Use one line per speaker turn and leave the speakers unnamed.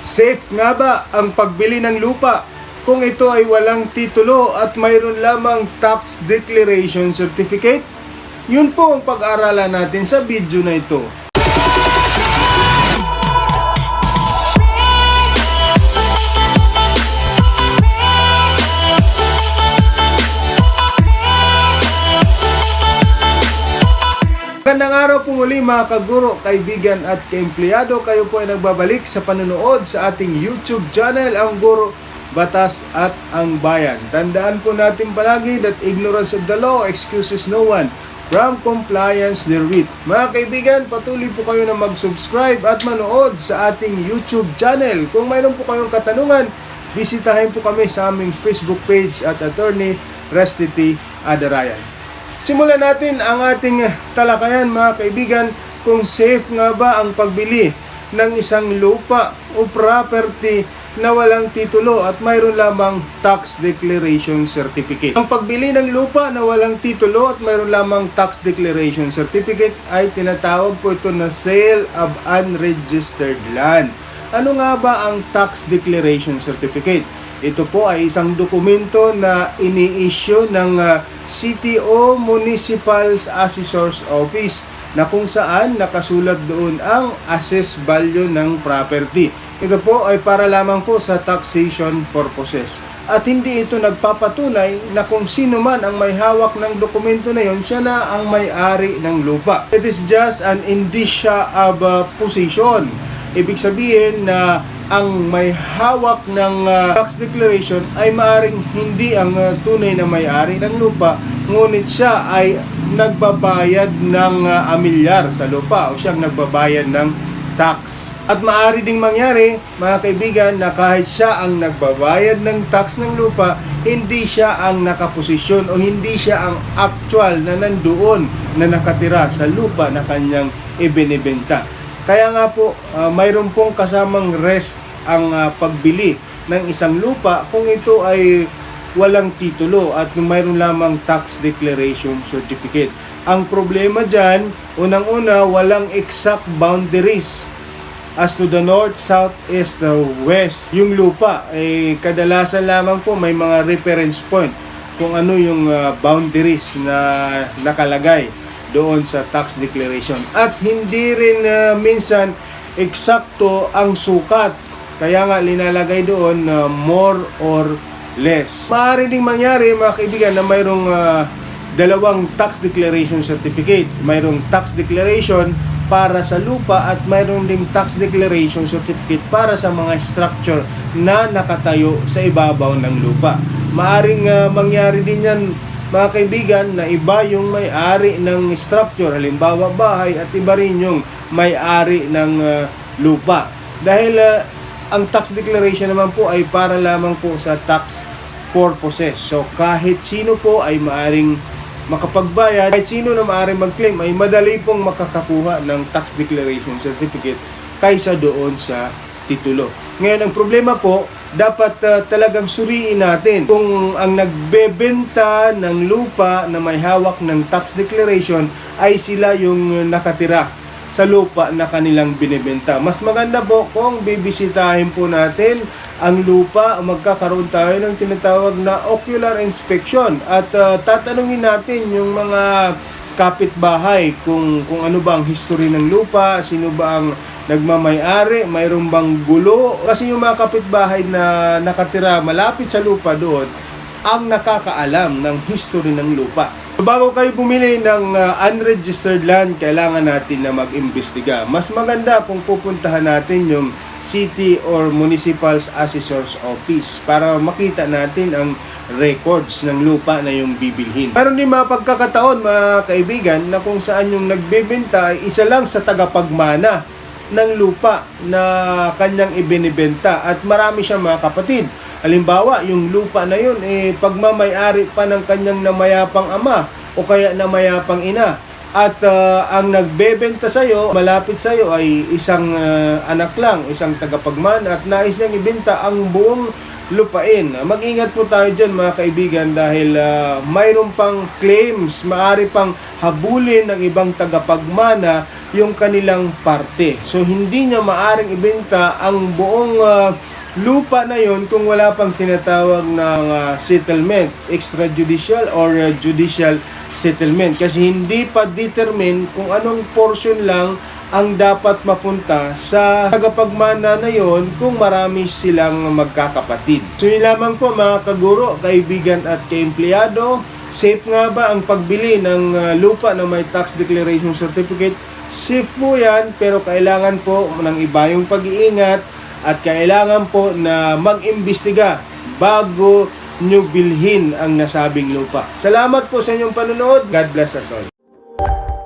Safe nga ba ang pagbili ng lupa kung ito ay walang titulo at mayroon lamang tax declaration certificate? Yun po ang pag-aralan natin sa video na ito. Magandang araw po muli mga kaguro, kaibigan at kaempleyado. Kayo po ay nagbabalik sa panonood sa ating YouTube channel, Ang Guro, Batas at Ang Bayan. Tandaan po natin palagi that ignorance of the law excuses no one from compliance therewith. Mga kaibigan, patuloy po kayo na mag-subscribe at manood sa ating YouTube channel. Kung mayroon po kayong katanungan, bisitahin po kami sa aming Facebook page at Attorney Restity Adarayan. Simulan natin ang ating talakayan mga kaibigan kung safe nga ba ang pagbili ng isang lupa o property na walang titulo at mayroon lamang tax declaration certificate. Ang pagbili ng lupa na walang titulo at mayroon lamang tax declaration certificate ay tinatawag po ito na sale of unregistered land. Ano nga ba ang tax declaration certificate? Ito po ay isang dokumento na ini-issue ng ah, City o Municipal Assessor's Office na kung saan nakasulat doon ang assess value ng property. Ito po ay para lamang po sa taxation purposes. At hindi ito nagpapatunay na kung sino man ang may hawak ng dokumento na yon, siya na ang may-ari ng lupa. It is just an indicia of ah, possession. Ibig sabihin na ang may hawak ng uh, tax declaration ay maaring hindi ang uh, tunay na may-ari ng lupa, ngunit siya ay nagbabayad ng uh, amilyar sa lupa o siyang nagbabayad ng tax. At maaari ding mangyari, mga kaibigan, na kahit siya ang nagbabayad ng tax ng lupa, hindi siya ang nakaposisyon o hindi siya ang actual na nandoon na nakatira sa lupa na kanyang ibinibenta. Kaya nga po, uh, mayroon pong kasamang rest ang uh, pagbili ng isang lupa kung ito ay walang titulo at mayroon lamang tax declaration certificate. Ang problema dyan, unang-una, walang exact boundaries as to the north, south, east, the west. Yung lupa, eh, kadalasan lamang po may mga reference point kung ano yung uh, boundaries na nakalagay doon sa tax declaration. At hindi rin uh, minsan eksakto ang sukat. Kaya nga linalagay doon na more or less. Maaari ding mangyari mga kaibigan na mayroong uh, dalawang tax declaration certificate. Mayroong tax declaration para sa lupa at mayroon ding tax declaration certificate para sa mga structure na nakatayo sa ibabaw ng lupa. Maaring uh, mangyari din yan mga kaibigan na iba yung may-ari ng structure, halimbawa bahay at iba rin yung may-ari ng uh, lupa. Dahil uh, ang tax declaration naman po ay para lamang po sa tax purposes. So kahit sino po ay maaring makapagbayad, kahit sino na maaring mag-claim ay madali pong makakakuha ng tax declaration certificate kaysa doon sa titulo. Ngayon ang problema po, dapat uh, talagang suriin natin kung ang nagbebenta ng lupa na may hawak ng tax declaration ay sila yung nakatira sa lupa na kanilang binibenta. Mas maganda po kung bibisitahin po natin ang lupa, magkakaroon tayo ng tinatawag na ocular inspection at uh, tatanungin natin yung mga kapitbahay kung kung ano ba ang history ng lupa, sino ba ang nagmamay-ari, mayroon bang gulo. Kasi yung mga kapitbahay na nakatira malapit sa lupa doon, ang nakakaalam ng history ng lupa. Bago kayo bumili ng uh, unregistered land, kailangan natin na mag-imbestiga. Mas maganda kung pupuntahan natin yung city or municipal assessor's office para makita natin ang records ng lupa na yung bibilhin. Meron din mga pagkakataon mga kaibigan na kung saan yung nagbebenta ay isa lang sa tagapagmana ng lupa na kanyang ibinibenta at marami siyang mga kapatid. Halimbawa, yung lupa na yun, eh, pagmamayari pa ng kanyang namayapang ama o kaya namayapang ina. at ah, ang nagbebenta sa iyo, malapit sa iyo ay isang ah, anak lang, isang tagapagmana at nais niyang ibenta ang buong lupain. Mag-ingat po tayo dyan mga kaibigan dahil ah, mayroon pang claims, maari pang habulin ng ibang tagapagmana yung kanilang parte. So hindi niya maaring ibenta ang buong ah, lupa na yon kung wala pang tinatawag ng ah, settlement, extrajudicial or ah, judicial settlement kasi hindi pa determine kung anong portion lang ang dapat mapunta sa tagapagmana na yon kung marami silang magkakapatid. So yun lamang po mga kaguro, kaibigan at kaempleyado, safe nga ba ang pagbili ng uh, lupa na may tax declaration certificate? Safe po yan, pero kailangan po ng iba yung pag-iingat at kailangan po na mag-imbestiga bago nyo bilhin ang nasabing lupa. Salamat po sa inyong panonood. God bless us all.